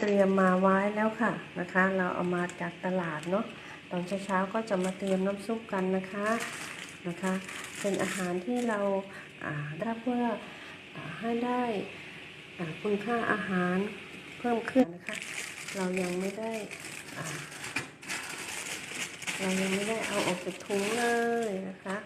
เตรียมมาไว้แล้วค่ะนะคะ เราเอามาจากตลาดเนาะตอนเช้าๆก็จะมาเตรียมน้ำซุปกันนะคะนะคะ เป็นอาหารที่เราได้เพื่ออให้ได้คุณค่าอาหารเพิ่มขึ้นนะคะ เรายังไม่ได้เรายังไม่ได้เอาออกจากถุงเลยนะคะ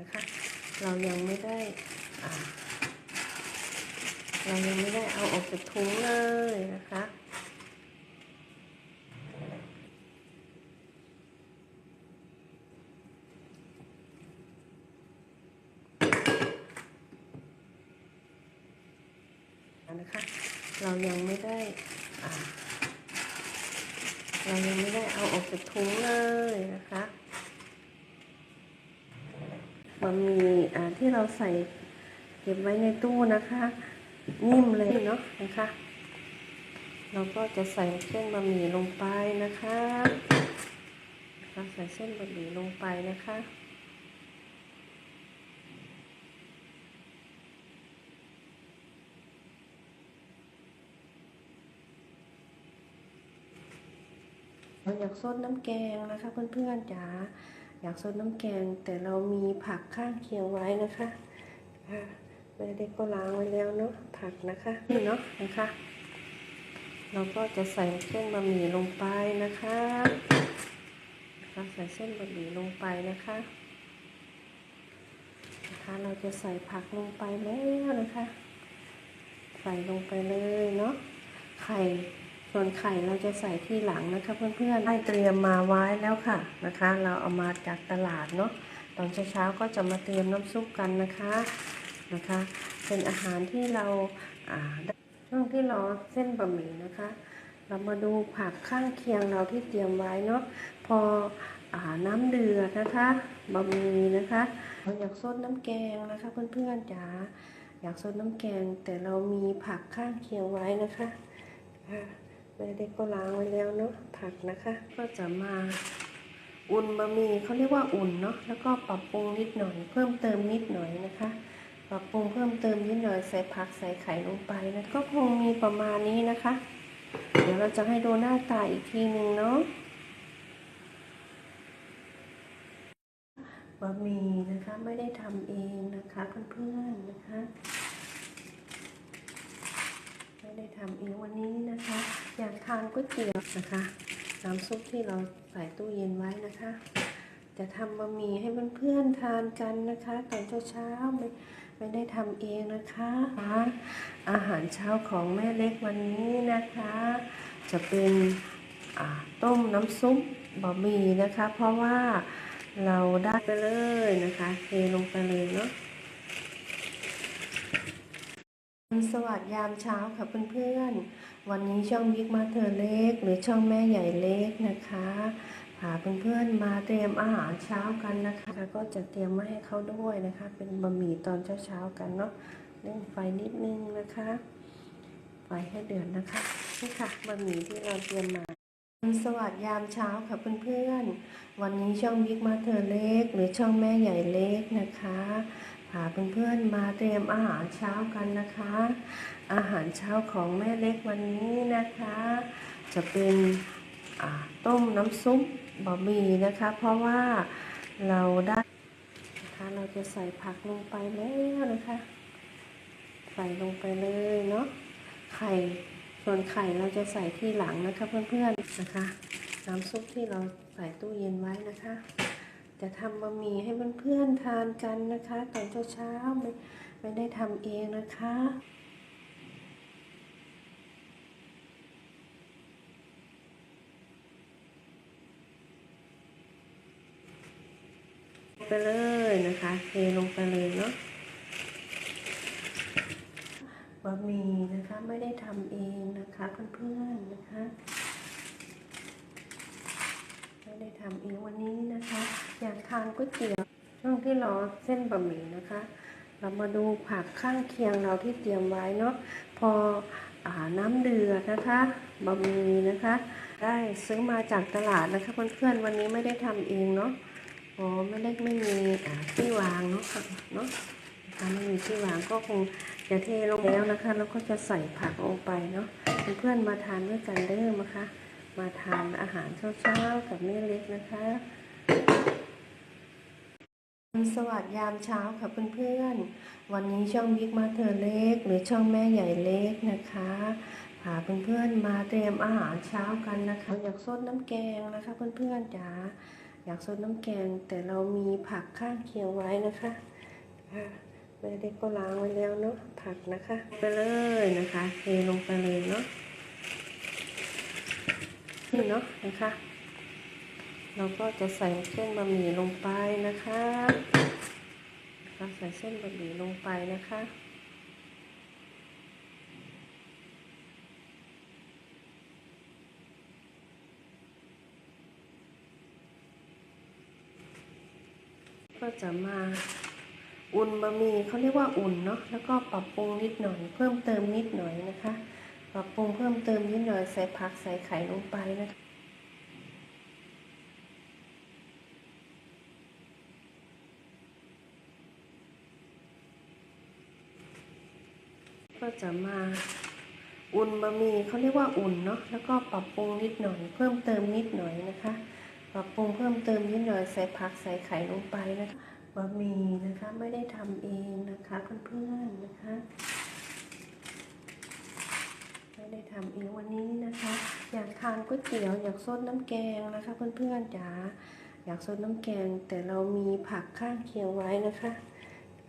นะคะ เรายังไม่ได้เรายังไม่ได้เอาออกจากถุงเลยนะคะนะคะ เรายังไม่ได้เรายังไม่ได้เอาออกจากถุงเลยนะคะ มันมีอ่าที่เราใส่เก็บไว้ในตู้นะคะ นิ่มเลยเนาะนะคะ เราก็จะใส่เส้นบะหมี่ลงไปนะคะนะคะใส่เส้นบะหมี่ลงไปนะคะเราอยากซดน้ำแกงนะคะเพื่อนๆจ๋า อยากซดน้ำแกงแต่เรามีผักข้างเคียงไว้นะคะค่ะแม่เด็กก็ล้างไว้แล้วเนาะผักนะคะนี่เนาะนะคะเราก็จะใส่เส้นบะหมี่ลงไปนะคะนะคะใส่เส้นบะหมี่ลงไปนะคะนะคะเราจะใส่ผักลงไปแล้วนะคะ ใส่ลงไปเลยเนาะไข่ ส่วนไข่เราจะใส่ที่หลังนะคะเพื่อนๆได้เตรียมมาไว้แล้วค่ะนะคะ เราเอามาจากตลาดเนาะตอนเช้าๆก็จะมาเตรียมน้ำซุปกันนะคะนะคะ เป็นอาหารที่เราอ่าช่วงที่รอเส้นบะหมี่นะคะ เรามาดูผักข้างเคียงเราที่เตรียมไว้เนาะพออาน้ำเดือดนะคะบะหมี่นะคะเราอยากซดน้ำแกงนะคะ เพื่อนๆจ๋าอยากซดน้ำแกงแต่เรามีผักข้างเคียงไว้นะคะค่ะ แม่เด็กก็ล้างไว้แล้วเนาะผักนะคะ ก็จะมาอุ่นบะหมี่เขาเรียกว่าอุ่นเนาะแล้วก็ปรับปรุงนิดหน่อย เพิ่มเติมนิดหน่อยนะคะ ปรับปรุงเพิ่มเติมนิดหน่อยใส่ผักใส่ไข่ลงไปนะก็คงมีประมาณนี้นะคะ เดี๋ยวเราจะให้ดูหน้าตาอีกทีหนึ่งเนาะบะหมี่นะคะไม่ได้ทำเองนะคะเพื่อนๆนะคะ ทำเองวันนี้นะคะ อยากทานก๋วยเตี๋ยวนะคะ น้ำซุปที่เราใส่ตู้เย็นไว้นะคะ จะทำบะหมี่ให้เพื่อนๆทานกันนะคะตอนเช้าๆไม่ไม่ได้ทำเองนะคะ อาหารเช้าของแม่เล็กวันนี้นะคะ จะเป็นต้มน้ำซุปบะหมี่นะคะ เพราะว่าเราได้ไปเลยนะคะเทลงไปเลยเนาะ สวัสดียามเช้าค่ะเพื่อนๆ วันนี้ช่องบิ๊กมาเธอเล็ก หรือช่องแม่ใหญ่เล็กนะคะพาเพื่อนๆมาเตรียมอาหารเช้ากันนะคะ ก็จะเตรียมมาให้เขาด้วยนะคะ เป็นบะหมี่ตอนเช้าๆกันเนาะเร่งไฟนิดนึงนะคะ ไฟให้เดือดนะคะนี่ค่ะบะหมี่ที่เราเตรียมมาสวัสดียามเช้าค่ะเพื่อนๆ วันนี้ช่องบิ๊กมาเธอเล็ก หรือช่องแม่ใหญ่เล็กนะคะ พาเพื่อนๆมาเตรียมอาหารเช้ากันนะคะ อาหารเช้าของแม่เล็กวันนี้นะคะ จะเป็นต้มน้ำซุปบะหมี่นะคะ เพราะว่าเราได้นะคะเราจะใส่ผักลงไปแล้วนะคะ ใส่ลงไปเลยเนาะไข่ส่วนไข่เราจะใส่ที่หลังนะคะเพื่อนๆนะคะ น้ำซุปที่เราใส่ตู้เย็นไว้นะคะ จะทำบะหมี่ให้เพื่อนๆทานกันนะคะตอนเช้าๆไม่ไม่ได้ทำเองนะคะไปเลยนะคะเทลงไปเลยเนาะบะหมี่นะคะนะคะไม่ได้ทำเองนะคะเพื่อนๆนะคะ ไม่ได้ทำเองวันนี้นะคะ อยากทานก๋วยเตี๋ยวช่วงที่รอเส้นบะหมี่นะคะ เรามาดูผักข้างเคียงเราที่เตรียมไว้เนาะพออน้ำเดือดนะคะบะหมี่นะคะ ได้ซื้อมาจากตลาดนะคะเพื่อนๆวันนี้ไม่ได้ทำเองเนาะอ๋อไม่ได้ไม่มีที่วางเนาะเนาะคะไม่มีที่วางก็คงจะเทลงแล้วนะคะ แล้วก็จะใส่ผักลงไปเนาะเพื่อนๆมาทานด้วยกันเด้อนะคะ มาทานอาหารเช้าๆกับแม่เล็กนะคะ สวัสดียามเช้าค่ะเพื่อนๆ วันนี้ช่องบิ๊กมาเธอเล็ก หรือช่องแม่ใหญ่เล็กนะคะพาเพื่อนๆมาเตรียมอาหารเช้ากันนะคะ อยากซดน้ำแกงนะคะเพื่อนๆจ๋าอยากซดน้ำแกงแต่เรามีผักข้างเคียงไว้นะคะค่ะแม่เล็กก็ล้างไว้แล้วเนาะผักนะคะ ไปเลยนะคะเทลงไปเลยเนาะนี่เนาะนะคะ เราก็จะใส่เส้นบะหมี่ลงไปนะคะเราใส่เส้นบะหมี่ลงไปนะคะ ก็จะมาอุ่นบะหมี่เขาเรียกว่าอุ่นเนาะแล้วก็ปรับปรุงนิดหน่อย เพิ่มเติมนิดหน่อยนะคะ ปรับปรุงเพิ่มเติมนิดหน่อยใส่ผักใส่ไข่ลงไปนะคะ ก็จะมาอุ่นบะหมี่เขาเรียกว่าอุ่นเนาะแล้วก็ปรับปรุงนิดหน่อย เพิ่มเติมนิดหน่อยนะคะ ปรับปรุงเพิ่มเติมนิดหน่อยใส่ผักใส่ไข่ลงไปนะคะบะหมี่นะคะไม่ได้ทำเองนะคะเพื่อนๆนะคะ ไม่ได้ทำเองวันนี้นะคะ อยากทานก๋วยเตี๋ยวอยากซดน้ำแกงนะคะเพื่อนๆจ๋าอยากซดน้ำแกงแต่เรามีผักข้างเคียงไว้นะคะ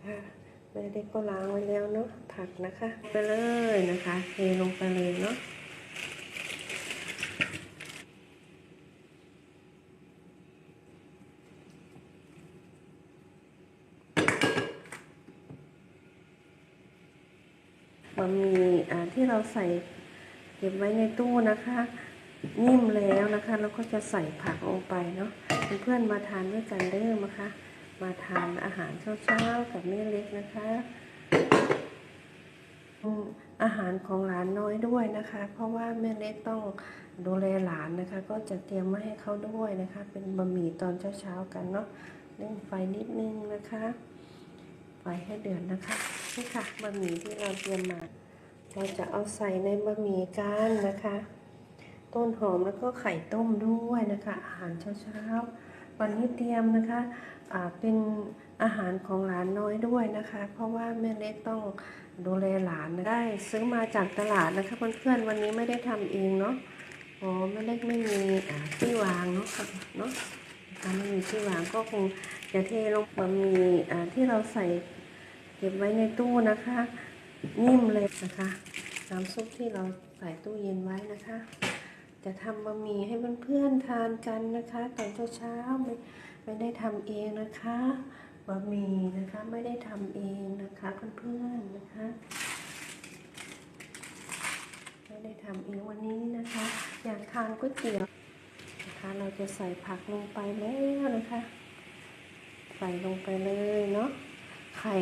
ค่ะ แม่เด็กก็ล้างไว้แล้วเนาะผักนะคะ ไปเลยนะคะเทลงไปเลยเนาะบะหมี่อ่าที่เราใส่เก็บไว้ในตู้นะคะ นิ่มแล้วนะคะแล้วก็จะใส่ผักลงไปเนาะเพื่อนๆมาทานด้วยกันเด้อนะคะ มาทานอาหารเช้าๆกับแม่เล็กนะคะอืมอาหารของหลานน้อยด้วยนะคะ เพราะว่าแม่เล็กต้องดูแลหลานนะคะ ก็จะเตรียมมาให้เขาด้วยนะคะ เป็นบะหมี่ตอนเช้าๆกันเนาะเร่งไฟนิดนึงนะคะไฟให้เดือดนะคะนี่ค่ะบะหมี่ที่เราเตรียมมา เราจะเอาใส่ในบะหมี่กันนะคะ ต้นหอมแล้วก็ไข่ต้มด้วยนะคะ อาหารเช้าๆ วันนี้เตรียมนะคะเป็นอาหารของหลานน้อยด้วยนะคะ เพราะว่าแม่เล็กต้องดูแลหลานนได้ซื้อมาจากตลาดนะคะเพื่อนๆวันนี้ไม่ได้ทำเองเนาะอ๋อแม่เล็กไม่มีที่วางเนาะค่ะเนาะนะคะไม่มีที่วางก็คงจะเทลงบะหมี่ที่เราใส่เก็บไว้ในตู้นะคะ นิ่มเลยนะคะน้ำซุปที่เราใส่ตู้เย็นไว้นะคะ จะทำบะหมี่ให้เพื่อนๆทานกันนะคะ ตอนเช้าๆไม่ไม่ได้ทำเองนะคะบะหมี่นะคะไม่ได้ทำเองนะคะเพื่อนๆนะคะ ไม่ได้ทำเองวันนี้นะคะ อยากทานก๋วยเตี๋ยวนะคะเราจะใส่ผักลงไปแล้วนะคะ ใส่ลงไปเลยเนาะไข่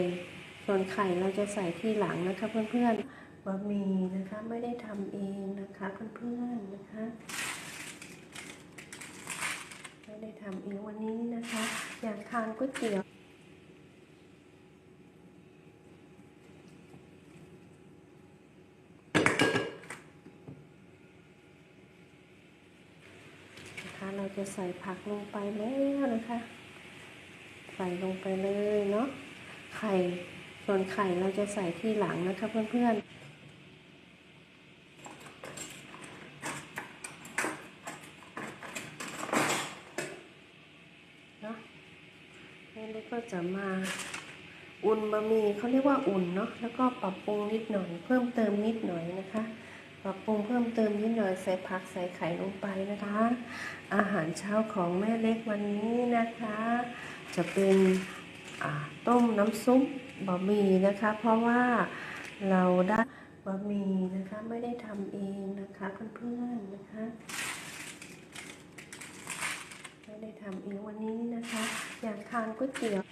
ส่วนไข่เราจะใส่ที่หลังนะคะเพื่อนๆ บะหมี่นะคะไม่ได้ทำเองนะคะเพื่อนๆนะคะ ไม่ได้ทำเองวันนี้นะคะ อยากทานก๋วยเตี๋ยวนะคะเราจะใส่ผักลงไปแล้วนะคะ ใส่ลงไปเลยเนาะไข่ส่วนไข่เราจะใส่ที่หลังนะคะเพื่อนๆ เนาะแม่เล็ ก็จะมาอุ่นบะหมี่เขาเรียกว่าอุ่นเนาะแล้วก็ปรับปรุงนิดหน่อย เพิ่มเติมนิดหน่อยนะคะ ปรับปรุงเพิ่มเติมนิดหน่อยใส่ผักใส่ไข่ลงไปนะคะ อาหารเช้าของแม่เล็กวันนี้นะคะ จะเป็นต้มน้ำซุปบะหมี่นะคะ เพราะว่าเราได้บะหมี่นะคะไม่ได้ทำเองนะคะเพื่อนๆนะคะ ได้ทำเองวันนี้นะคะ อยากทานก๋วยเตี๋ยว